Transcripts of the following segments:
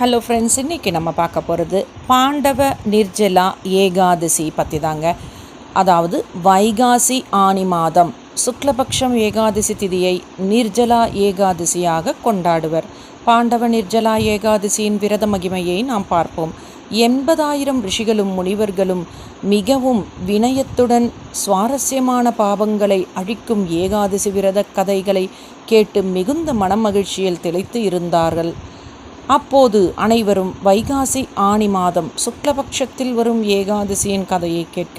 Hello friends இன்றைக்கி நம்ம பார்க்க போகிறது பாண்டவ நிர்ஜலா ஏகாதசி பற்றி தாங்க அதாவது வைகாசி ஆனி மாதம். சுக்லபக்ஷம் ஏகாதசி திதியை நிர்ஜலா ஏகாதசியாக கொண்டாடுவர். பாண்டவ நிர்ஜலா ஏகாதசியின் விரத மகிமையை நாம் பார்ப்போம். எண்பதாயிரம் ரிஷிகளும் முனிவர்களும் மிகவும் வினயத்துடன் சுவாரஸ்யமான பாவங்களை அழிக்கும் ஏகாதசி விரத கதைகளை கேட்டு மிகுந்த மனமகிழ்ச்சியில் திளைத்து இருந்தார்கள். அப்போது அனைவரும் வைகாசி ஆணி மாதம் சுக்லபக்ஷத்தில் வரும் ஏகாதசியின் கதையை கேட்க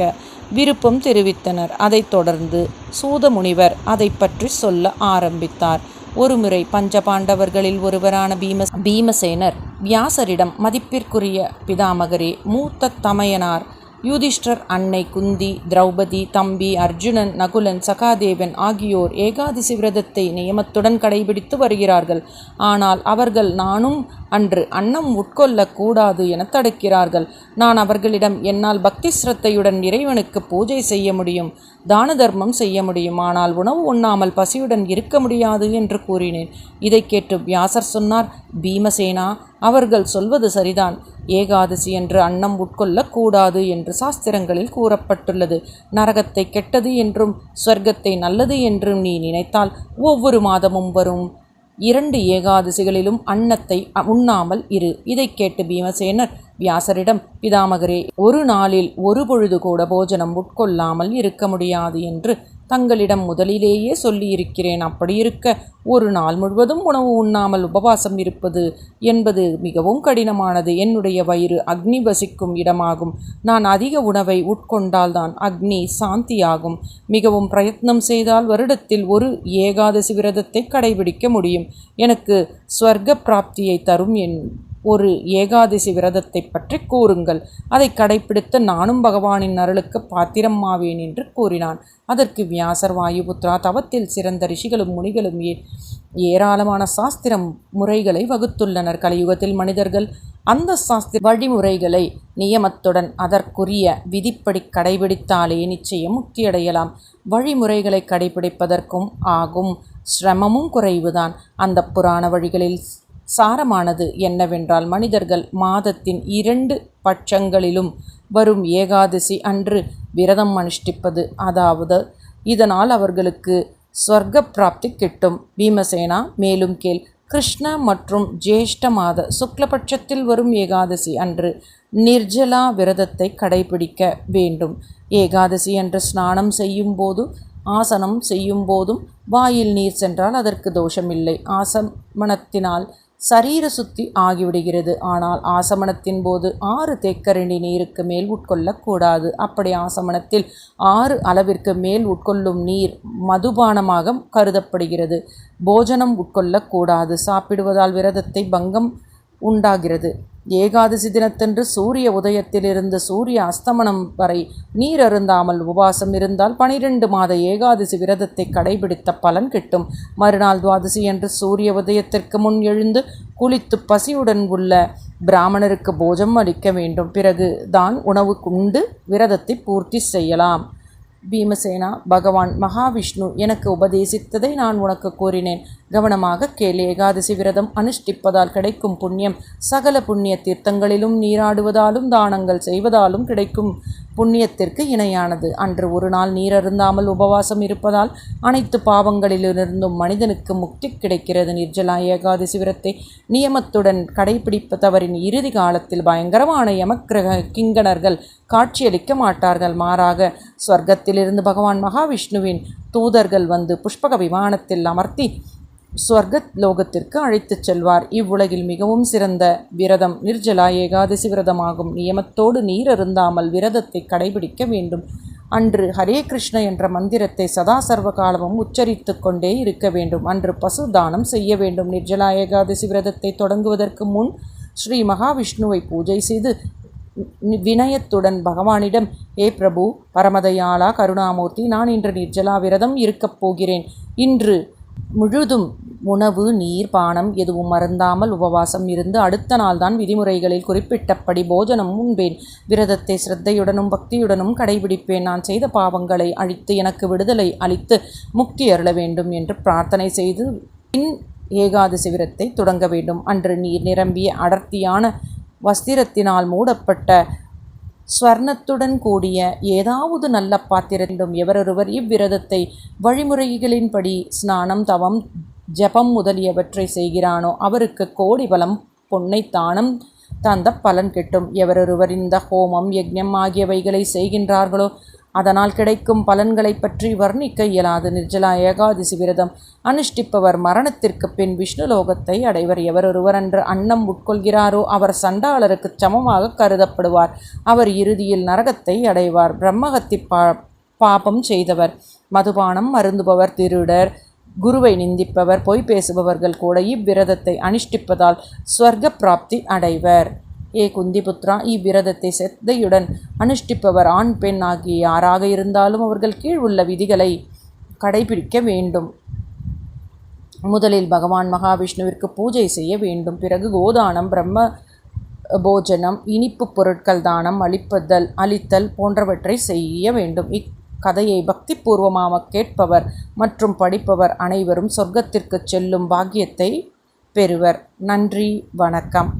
விருப்பம் தெரிவித்தனர். அதைத் தொடர்ந்து சூதமுனிவர் அதை பற்றி சொல்ல ஆரம்பித்தார். ஒருமுறை பஞ்சபாண்டவர்களில் ஒருவரான பீம பீமசேனர் வியாசரிடம் மதிப்பிற்குரிய பிதாமகரே மூத்த தமையனார் யூதிஷ்டர் அன்னை குந்தி திரௌபதி தம்பி அர்ஜுனன் நகுலன் சகாதேவன் ஆகியோர் ஏகாதசி விரதத்தை நியமத்துடன் கடைபிடித்து வருகிறார்கள். ஆனால் அவர்கள் நானும் அன்று அன்னம் உட்கொள்ளக்கூடாது என தடுக்கிறார்கள். நான் அவர்களிடம் என்னால் பக்தி சிரத்தையுடன் இறைவனுக்கு பூஜை செய்ய முடியும் தான தர்மம் செய்ய முடியும். ஆனால் உணவு உண்ணாமல் பசியுடன் இருக்க முடியாது என்று கூறினேன். இதை கேட்டு வியாசர் சொன்னார் பீமசேனா அவர்கள் சொல்வது சரிதான். ஏகாதசி என்று அன்னம் உட்கொள்ளக்கூடாது என்று சாஸ்திரங்களில் கூறப்பட்டுள்ளது. நரகத்தை கெட்டது என்றும் ஸ்வர்க்கத்தை நல்லது என்றும் நீ நினைத்தால் ஒவ்வொரு மாதமும் வரும். இரண்டு ஏகாதசிகளிலும் அன்னத்தை உண்ணாமல் இரு. இதை கேட்டு பீமசேனர் வியாசரிடம் பிதாமகரே ஒரு நாளில் ஒரு பொழுது கூட போஜனம் உட்கொள்ளாமல் இருக்க முடியாது என்று தங்களிடம் முதலிலேயே சொல்லியிருக்கிறேன். அப்படி இருக்க ஒரு நாள் முழுவதும் உணவு உண்ணாமல் உபவாசம் இருப்பது என்பது மிகவும் கடினமானது. என்னுடைய வயிறு அக்னி வசிக்கும் இடமாகும். நான் அதிக உணவை உட்கொண்டால்தான் அக்னி சாந்தியாகும். மிகவும் பிரயத்னம் செய்தால் வருடத்தில் ஒரு ஏகாதசி விரதத்தை கடைபிடிக்க முடியும். எனக்கு ஸ்வர்க்க பிராப்தியை தரும் என் ஒரு ஏகாதசி விரதத்தை பற்றி கூறுங்கள். அதை கடைப்பிடித்து நானும் பகவானின் அருளுக்கு பாத்திரமாவேன் என்று கூறினான். அதற்கு வியாசர் வாயுபுத்ரா தவத்தில் சிறந்த ரிஷிகளும் முனிகளும் ஏ ஏராளமான சாஸ்திரம் முறைகளை வகுத்துள்ளனர். கலியுகத்தில் மனிதர்கள் அந்த சாஸ்திர வழிமுறைகளை நியமத்துடன் அதற்குரிய விதிப்படி கடைபிடித்தாலே நிச்சயம் முக்தியடையலாம். வழிமுறைகளை கடைபிடிப்பதற்கும் ஆகும். சிரமமும் குறைவுதான். அந்த புராண வழிகளில் சாரமானது என்னவென்றால் மனிதர்கள் மாதத்தின் இரண்டு பட்சங்களிலும் வரும் ஏகாதசி அன்று விரதம் அனுஷ்டிப்பது. அதாவது இதனால் அவர்களுக்கு ஸ்வர்க்க பிராப்தி கிட்டும். பீமசேனா மேலும் கேள் கிருஷ்ண மற்றும் ஜேஷ்ட மாத சுக்லபட்சத்தில் வரும் ஏகாதசி அன்று நிர்ஜலா விரதத்தை கடைபிடிக்க வேண்டும். ஏகாதசி அன்று ஸ்நானம் செய்யும் போது ஆசனம் செய்யும் போதும் வாயில் நீர் சென்றால் அதற்கு தோஷமில்லை. ஆசமனத்தினால் சரீர சுத்தி ஆகிவிடுகிறது. ஆனால் ஆசமனத்தின் போது ஆறு தேக்கரண்டி நீருக்கு மேல் உட்கொள்ளக்கூடாது. அப்படி ஆசமனத்தில் ஆறு அளவிற்கு மேல் உட்கொள்ளும் நீர் மதுபானமாக கருதப்படுகிறது. போஜனம் உட்கொள்ளக்கூடாது. சாப்பிடுவதால் விரதத்தை பங்கம் உண்டாகிறது. ஏகாதசி தினத்தன்று சூரிய உதயத்திலிருந்து சூரிய அஸ்தமனம் வரை நீர் அருந்தாமல் உபாசம் இருந்தால் பனிரெண்டு மாத ஏகாதசி விரதத்தை கடைபிடித்த பலன் கிட்டும். மறுநாள் துவாதசி என்று சூரிய உதயத்திற்கு முன் எழுந்து குளித்து பசியுடன் உள்ள பிராமணருக்கு போஜம் அளிக்க வேண்டும். பிறகு தான் உணவு உண்டு விரதத்தை பூர்த்தி செய்யலாம். பீமசேனா பகவான் மகாவிஷ்ணு எனக்கு உபதேசித்ததை நான் உனக்கு கூறினேன். கவனமாக கேள் ஏகாதசி விரதம் அனுஷ்டிப்பதால் கிடைக்கும் புண்ணியம். சகல புண்ணிய தீர்த்தங்களிலும் நீராடுவதாலும் தானங்கள் செய்வதாலும் கிடைக்கும் புண்ணியத்திற்கு இணையானது. அன்று ஒரு நாள் நீர் அருந்தாமல் உபவாசம் இருப்பதால் அனைத்து பாவங்களிலிருந்தும் மனிதனுக்கு முக்தி கிடைக்கிறது. நிர்ஜலா ஏகாதசி விரத்தை நியமத்துடன் கடைபிடிப்பதவரின் இறுதி காலத்தில் பயங்கரமான யமக்கிரக கிங்கணர்கள் காட்சியளிக்க மாட்டார்கள். மாறாக ஸ்வர்க்கத்திலிருந்து பகவான் மகாவிஷ்ணுவின் தூதர்கள் வந்து புஷ்பக விமானத்தில் அமர்த்தி ஸ்வர்க லோகத்திற்கு அழைத்துச் செல்வார். இவ்வுலகில் மிகவும் சிறந்த விரதம் நிர்ஜலா ஏகாதசி விரதமாகும். நியமத்தோடு நீர் அருந்தாமல் விரதத்தை கடைபிடிக்க வேண்டும். அன்று ஹரே கிருஷ்ண என்ற மந்திரத்தை சதா சர்வ காலமும் உச்சரித்து கொண்டே இருக்க வேண்டும். அன்று பசு தானம் செய்ய வேண்டும். நிர்ஜலா ஏகாதசி விரதத்தை தொடங்குவதற்கு முன் ஸ்ரீ மகாவிஷ்ணுவை பூஜை செய்து வினயத்துடன் பகவானிடம் ஏ பிரபு பரமதயாளா கருணாமூர்த்தி நான் இன்று நிர்ஜலா விரதம் இருக்கப் போகிறேன். இன்று முழுதும் உணவு நீர் பானம் எதுவும் மறந்தாமல் உபவாசம் இருந்து அடுத்த நாள்தான் விதிமுறைகளில் குறிப்பிட்டபடி போஜனம் உண்பேன். விரதத்தை சிரத்தையுடனும் பக்தியுடனும் கடைபிடிப்பேன். நான் செய்த பாவங்களை அழித்து எனக்கு விடுதலை அளித்து முக்தி அருள வேண்டும் என்று பிரார்த்தனை செய்து பின் ஏகாதசி விரத்தை தொடங்க வேண்டும். அன்று நீர் நிரம்பிய அடர்த்தியான வஸ்திரத்தினால் மூடப்பட்ட ஸ்வர்ணத்துடன் கூடிய ஏதாவது நல்ல பாத்திரத்திலும் எவரொருவர் இவ்விரதத்தை வழிமுறைகளின்படி ஸ்நானம் தவம் ஜெபம் முதலியவற்றை செய்கிறானோ அவருக்கு கோடி பலம் பொன்னை தானம் தந்த பலன் கிட்டும். எவரொருவர் இந்த ஹோமம் யஜ்ஞம் ஆகியவைகளை செய்கின்றார்களோ அதனால் கிடைக்கும் பலன்களை பற்றி வர்ணிக்க இயலாது. நிர்ஜலா ஏகாதசி விரதம் அனுஷ்டிப்பவர் மரணத்திற்கு பின் விஷ்ணு லோகத்தை அடைவர் எவரொருவர் அன்று அன்னம் உட்கொள்கிறாரோ அவர் சண்டாளருக்கு சமமாக கருதப்படுவார். அவர் இறுதியில் நரகத்தை அடைவார். பிரம்மகத்தி பா பாபம் செய்தவர். மதுபானம் மருந்துபவர் திருடர் குருவை நிந்திப்பவர் பொய் பேசுபவர்கள் கூட இவ்விரதத்தை அனுஷ்டிப்பதால் ஸ்வர்க பிராப்தி அடைவர். ஏ குந்திபுத்ரா இவ்விரதத்தை செத்தையுடன் அனுஷ்டிப்பவர் ஆண் பெண் ஆகிய யாராக இருந்தாலும் அவர்கள் கீழ் உள்ள விதிகளை கடைபிடிக்க வேண்டும். முதலில் பகவான் மகாவிஷ்ணுவிற்கு பூஜை செய்ய வேண்டும். பிறகு கோதானம் பிரம்ம போஜனம் இனிப்பு பொருட்கள் தானம் அளிப்பதல் அளித்தல் போன்றவற்றை செய்ய வேண்டும். இக்கதையை பக்திபூர்வமாக கேட்பவர் மற்றும் படிப்பவர் அனைவரும் சொர்க்கத்திற்கு செல்லும் பாக்கியத்தை பெறுவர். நன்றி வணக்கம்.